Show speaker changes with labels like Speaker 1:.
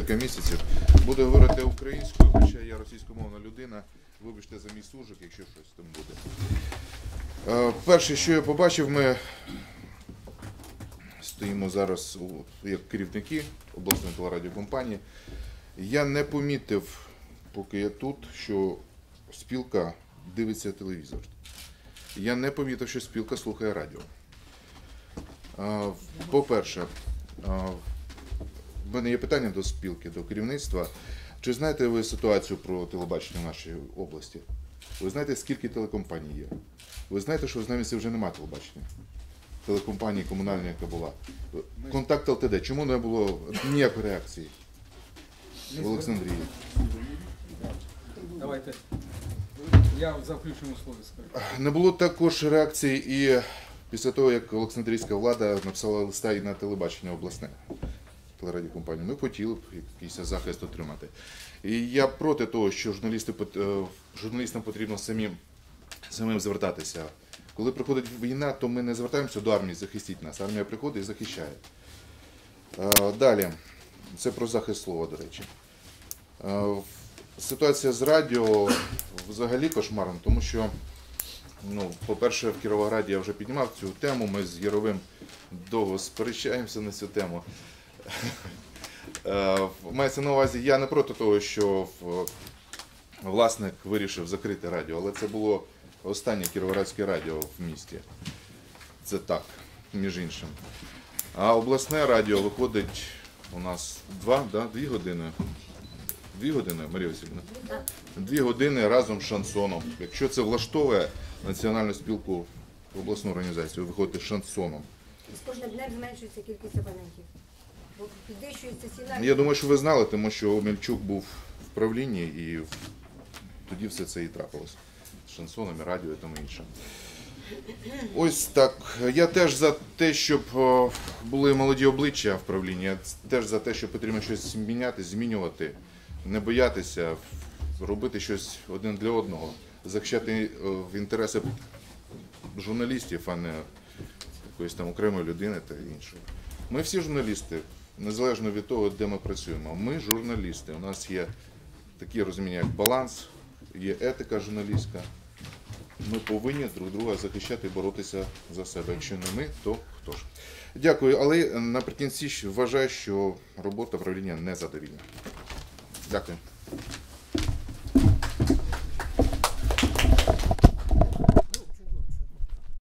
Speaker 1: декілька місяців. Буду говорити українською, хоча я російськомовна людина. Вибачте за мій суржик, якщо щось там буде. Е, Перше, що я побачив, ми стоїмо зараз як керівники обласної телерадіокомпанії. Я не помітив, поки я тут, що спілка дивиться телевізор. Я не помітив, що спілка слухає радіо. По-перше, а, в мене є питання до спілки, до керівництва. Чи знаєте ви ситуацію про телебачення в нашій області? Ви знаєте, скільки телекомпаній є? Ви знаєте, що в Знам'янці вже немає телебачення? Телекомпанії комунальної, яка була. Контакт ЛТД. Чому не було ніякої реакції в Олександрії?
Speaker 2: Давайте. Я в заключному слові скажу.
Speaker 1: Не було також реакції і після того, як Олександрійська влада написала листа і на телебачення обласне телерадіокомпанію. Ми хотіли б якийсь захист отримати. І я проти того, що журналісти, е, журналістам потрібно самим, самим звертатися. Коли приходить війна, то ми не звертаємося до армії, захистіть нас. Армія приходить і захищає. Е, Далі, це про захист слова, до речі. Е, Ситуація з радіо взагалі кошмарна, тому що, ну, по-перше, в Кіровограді я вже піднімав цю тему. Ми з Яровим довго сперечаємося на цю тему. Е, Мається на увазі, я не проти того, що власник вирішив закрити радіо, але це було останнє кіровоградське радіо в місті. Це так, між іншим. А обласне радіо виходить у нас два, да, дві години. Дві години, Марія Васильівна? Дві години разом з шансоном. Якщо це влаштовує національну спілку обласну організацію, ви виходите з шансоном.
Speaker 3: З кожним днем зменшується кількість абонентів.
Speaker 1: Я думаю, що ви знали, тому що Омельчук був в правлінні і тоді все це і трапилось. З шансоном, і радіо і тому інше. Ось так. Я теж за те, щоб були молоді обличчя в правлінні. Я теж за те, що потрібно щось міняти, змінювати, не боятися, робити щось один для одного, захищати в інтереси журналістів, а не якоїсь там окремої людини та іншої. Ми всі журналісти, незалежно від того, де ми працюємо. Ми журналісти. У нас є такі розуміння, як баланс, є етика журналістська. Ми повинні друг друга захищати і боротися за себе. Якщо не ми, то хто ж? Дякую, але наприкінці вважаю, що робота правління незадовільна. Дякую.